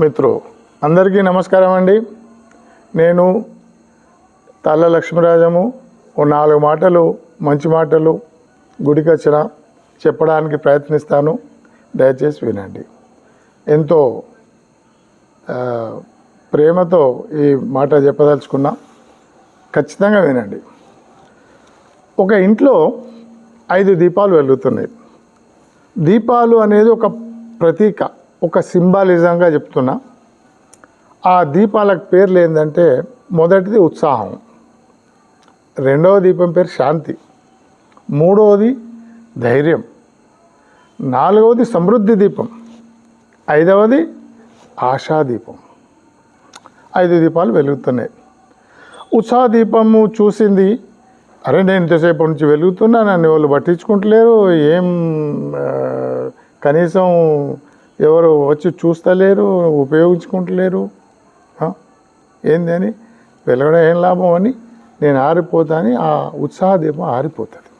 మిత్రు అందరికీ నమస్కారం అండి. నేను తల్ల లక్ష్మీరాజము ఓ నాలుగు మాటలు మంచి మాటలు గుడికొచ్చిన చెప్పడానికి ప్రయత్నిస్తాను. దయచేసి వినండి. ఎంతో ప్రేమతో ఈ మాట చెప్పదలుచుకున్నా. ఖచ్చితంగా వినండి. ఒక ఇంట్లో ఐదు దీపాలు వెలుగుతున్నాయి. దీపాలు అనేది ఒక ప్రతీక. ఒక సింబాలిజంగా చెప్తున్నా. ఆ దీపాలకు పేర్లు ఏంటంటే మొదటిది ఉత్సాహం రెండవ దీపం పేరు శాంతి మూడవది ధైర్యం నాలుగవది సమృద్ధి దీపం ఐదవది ఆశాదీపం ఐదు దీపాలు వెలుగుతున్నాయి. ఉత్సాహ దీపము చూసింది అరే నేను ఇంతసేపు నుంచి వెలుగుతున్నా నన్ను వాళ్ళు పట్టించుకుంటలేరు ఏం కనీసం ఎవరు వచ్చి చూస్తలేరు ఉపయోగించుకుంటలేరు. ఏంది అని? వెలగడం ఏం లాభం అని? నేను ఆరిపోతా అని ఆ ఉత్సాహ దీపం ఆరిపోతుంది.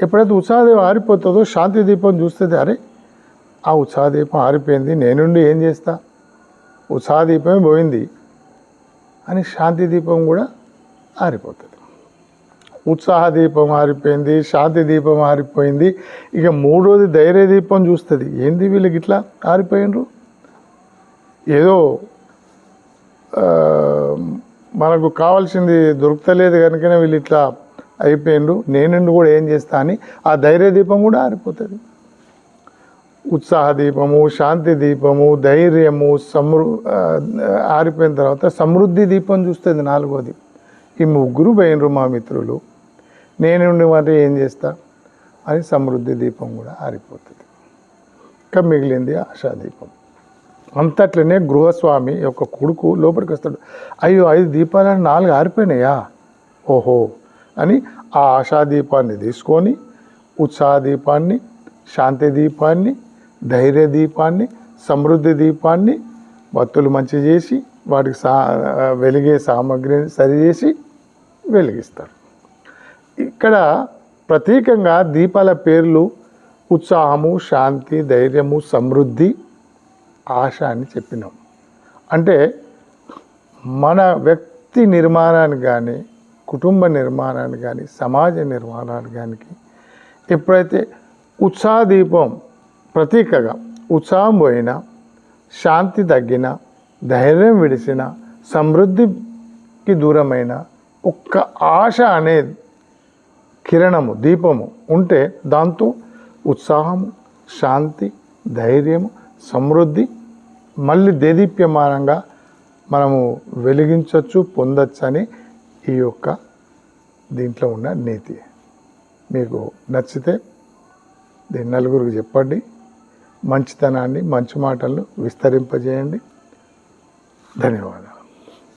ఎప్పుడైతే ఉత్సాహ దీపం ఆరిపోతుందో శాంతి దీపం చూస్తే అరే ఆ ఉత్సాహ దీపం ఆరిపోయింది నేనుండి ఏం చేస్తా? ఉత్సాహ దీపమే పోయింది అని శాంతి దీపం కూడా ఆరిపోతుంది. ఉత్సాహ దీపం ఆరిపోయింది శాంతి దీపం ఆరిపోయింది ఇక మూడోది ధైర్య దీపం చూస్తుంది. ఏంది వీళ్ళకి ఇట్లా ఆరిపోయినరు ఏదో మనకు కావాల్సింది దొరుకుతలేదు కనుకనే వీళ్ళు ఇట్లా అయిపోయిండ్రు. నేనుండి కూడా ఏం చేస్తా అని ఆ ధైర్య దీపం కూడా ఆరిపోతుంది. ఉత్సాహ దీపము శాంతి దీపము ధైర్యము సమృ ఆరిపోయిన తర్వాత సమృద్ధి దీపం చూస్తుంది నాలుగోది. ఈ ముగ్గురు పోయినరు మా మిత్రులు. నేనుండి మరి ఏం చేస్తా? అని సమృద్ధి దీపం కూడా ఆరిపోతుంది. ఇంకా మిగిలింది ఆశాదీపం అంతట్లనే గృహస్వామి యొక్క కొడుకు లోపలికి వస్తాడు. అయ్యో ఐదు దీపాలను నాలుగు ఆరిపోయినాయా? ఓహో అని ఆ ఆశాదీపాన్ని తీసుకొని ఉత్సాహ దీపాన్ని శాంతి దీపాన్ని ధైర్య దీపాన్ని సమృద్ధి దీపాన్ని భక్తులు మంచి చేసి వాటికి సా వెలిగే సామాగ్రిని సరిచేసి వెలిగిస్తారు. ఇక్కడ ప్రత్యేకంగా దీపాల పేర్లు ఉత్సాహము శాంతి ధైర్యము సమృద్ధి ఆశ అని చెప్పినాం. అంటే మన వ్యక్తి నిర్మాణానికి కానీ కుటుంబ నిర్మాణానికి కానీ సమాజ నిర్మాణానికి కానీ ఎప్పుడైతే ఉత్సాహ దీపం ప్రతీకగా ఉత్సాహం పోయినా శాంతి తగ్గిన ధైర్యం విడిసిన సమృద్ధికి దూరమైన ఒక్క ఆశ అనే కిరణము దీపము ఉంటే దాంతో ఉత్సాహము శాంతి ధైర్యము సమృద్ధి మళ్ళీ దేదీప్యమానంగా మనము వెలిగించవచ్చు పొందొచ్చు అని ఈ యొక్క దీంట్లో ఉన్న నీతి. మీకు నచ్చితే దీన్ని నలుగురికి చెప్పండి. మంచితనాన్ని మంచి మాటలను విస్తరింపజేయండి. ధన్యవాదాలు.